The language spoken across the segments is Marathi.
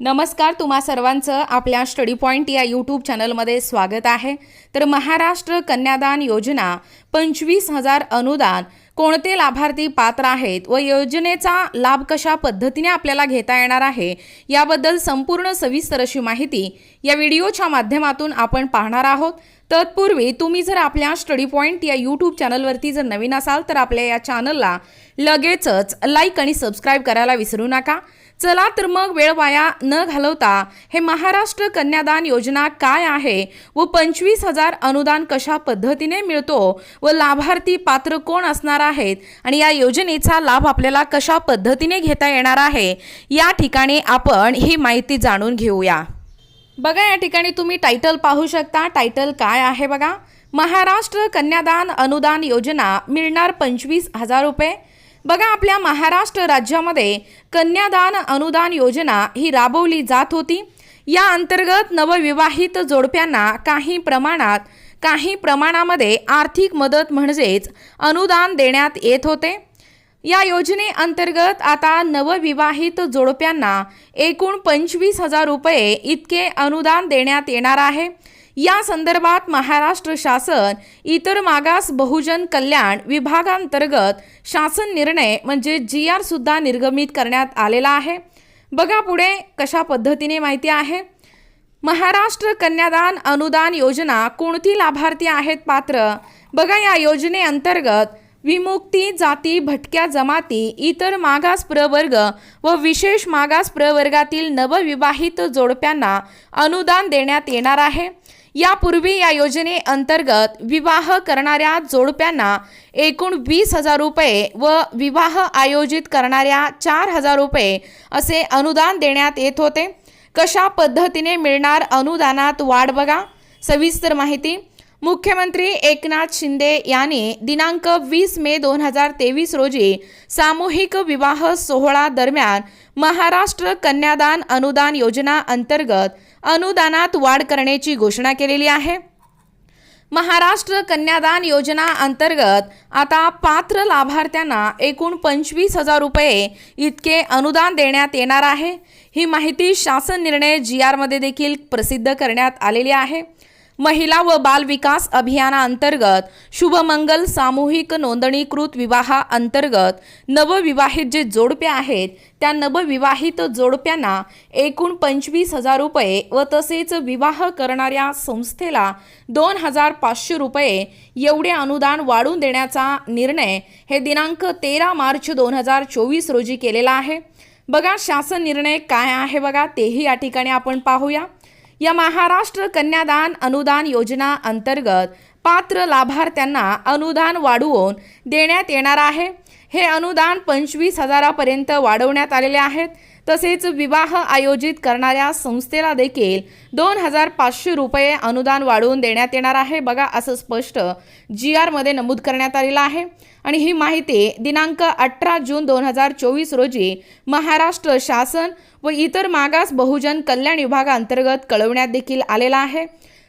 नमस्कार तुम्हा सर्वांचं आपल्या स्टडी पॉईंट या यूट्यूब चॅनलमध्ये स्वागत आहे. तर महाराष्ट्र कन्यादान योजना पंचवीस हजार अनुदान कोणते लाभार्थी पात्र आहेत व योजनेचा लाभ कशा पद्धतीने आपल्याला घेता येणार आहे याबद्दल संपूर्ण सविस्तर अशी माहिती या व्हिडिओच्या माध्यमातून आपण पाहणार आहोत. तत्पूर्वी तुम्ही जर आपल्या स्टडी पॉईंट या यूट्यूब चॅनलवरती जर नवीन असाल तर आपल्या या चॅनलला लगेचच लाईक आणि सबस्क्राईब करायला विसरू नका. चला तर मग वेळ वाया न घालवता हे महाराष्ट्र कन्यादान योजना काय आहे व पंचवीस हजार अनुदान कशा पद्धतीने मिळतो व लाभार्थी पात्र कोण असणार आहेत आणि या योजनेचा लाभ आपल्याला कशा पद्धतीने घेता येणार आहे या ठिकाणी आपण ही माहिती जाणून घेऊया. बघा या ठिकाणी तुम्ही टायटल पाहू शकता. टायटल काय आहे बघा? महाराष्ट्र कन्यादान अनुदान योजना मिळणार पंचवीस हजार रुपये. बघा आपल्या महाराष्ट्र राज्यामध्ये कन्यादान अनुदान योजना ही राबवली जात होती. या अंतर्गत नवविवाहित जोडप्यांना काही प्रमाणात काही प्रमाणामध्ये आर्थिक मदत म्हणजेच अनुदान देण्यात येत होते. या योजनेअंतर्गत आता नवविवाहित जोडप्यांना एकूण पंचवीस हजार रुपये इतके अनुदान देण्यात येणार आहे. या संदर्भात महाराष्ट्र शासन इतर मागास बहुजन कल्याण विभागांतर्गत शासन निर्णय म्हणजे जी आर सुद्धा निर्गमित करण्यात आलेला आहे. बघा पुढे कशा पद्धतीने माहिती आहे. महाराष्ट्र कन्यादान अनुदान योजना कोणती लाभार्थी आहेत पात्र? बघा या योजनेअंतर्गत विमुक्ती जाती भटक्या जमाती इतर मागास प्रवर्ग व विशेष मागास प्रवर्गातील नवविवाहित जोडप्यांना अनुदान देण्यात येणार आहे. यापूर्वी या योजनेअंतर्गत विवाह करणाऱ्या जोडप्यांना एकूण वीस हजार रुपये व विवाह आयोजित करणाऱ्या चार हजार रुपये असे अनुदान देण्यात येत होते. कशा पद्धतीने मिळणार अनुदानात वाढ बघा. सविस्तर माहिती मुख्यमंत्री एकनाथ शिंदे यांनी दिनांक वीस मे दोन हजार तेवीस रोजी सामूहिक विवाह सोहळा दरम्यान महाराष्ट्र कन्यादान अनुदान योजना अंतर्गत अनुदानात वाढ करण्याची घोषणा केलेली आहे. महाराष्ट्र कन्यादान योजना अंतर्गत आता पात्र लाभार्थ्यांना एकूण पंचवीस हजार रुपये इतके अनुदान देण्यात येणार आहे. ही माहिती शासन निर्णय जी आरमध्ये देखील प्रसिद्ध करण्यात आलेली आहे. महिला व बाल विकास अभियानाअंतर्गत शुभमंगल सामूहिक नोंदणीकृत विवाहाअंतर्गत नवविवाहित जे जोडपे आहेत त्या नवविवाहित जोडप्यांना एकूण पंचवीस हजार रुपये व तसेच विवाह करणाऱ्या संस्थेला दोन हजार पाचशे रुपये एवढे अनुदान वाढवून देण्याचा निर्णय हे दिनांक तेरा मार्च दोन हजार चोवीस रोजी केलेला आहे. बघा शासन निर्णय काय आहे बघा तेही या ठिकाणी आपण पाहूया. या महाराष्ट्र कन्यादान अनुदान योजना अंतर्गत पात्र लाभार्थ्यांना अनुदान वाढवून देण्यात येणार आहे. हे अनुदान पंचवीस हजारापर्यंत वाढवण्यात आलेले आहेत. तसेच विवाह आयोजित करणाऱ्या संस्थेला देखील दोन हजार पाचशे रुपये अनुदान वाढवून देण्यात येणार आहे. बघा असं स्पष्ट जी आरमध्ये नमूद करण्यात आलेलं आहे. आणि ही माहिती दिनांक अठरा जून दोन हजार चोवीस रोजी महाराष्ट्र शासन व इतर मागास बहुजन कल्याण विभागाअंतर्गत कळवण्यात देखील आलेला आहे.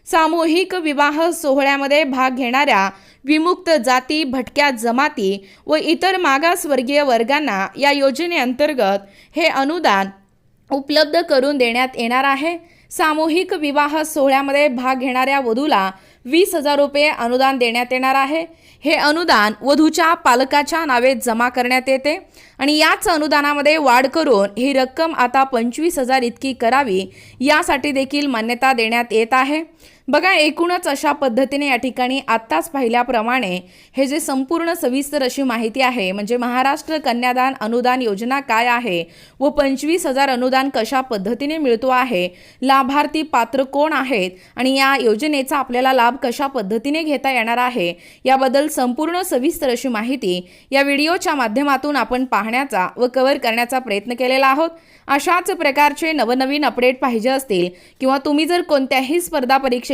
सामूहिक विवाह सोहळ्यामध्ये भाग घेणाऱ्या विमुक्त जाती भटक्या जमाती व इतर मागासवर्गीय वर्गांना या योजनेअंतर्गत हे अनुदान उपलब्ध करून देण्यात येणार आहे. सामूहिक विवाह सोहळ्यामध्ये भाग घेणाऱ्या वधूला वीस हजार रुपये अनुदान देण्यात येणार आहे. हे अनुदान वधूच्या पालकाच्या नावे जमा करण्यात येते आणि याच अनुदानामध्ये वाढ करून ही रक्कम आता पंचवीस हजार इतकी करावी यासाठी देखील मान्यता देण्यात येत आहे. बघा एकूणच अशा पद्धतीने या ठिकाणी आत्ताच पाहिल्याप्रमाणे हे जे संपूर्ण सविस्तर अशी माहिती आहे म्हणजे महाराष्ट्र कन्यादान अनुदान योजना काय आहे व पंचवीस हजार अनुदान कशा पद्धतीने मिळतो आहे लाभार्थी पात्र कोण आहेत आणि या योजनेचा आपल्याला लाभ कशा पद्धतीने घेता येणार आहे याबद्दल संपूर्ण सविस्तर अशी माहिती या व्हिडिओच्या माध्यमातून आपण पाहण्याचा व कव्हर करण्याचा प्रयत्न केलेला आहोत. अशाच प्रकारचे नवनवीन अपडेट पाहिजे असतील किंवा तुम्ही जर कोणत्याही स्पर्धा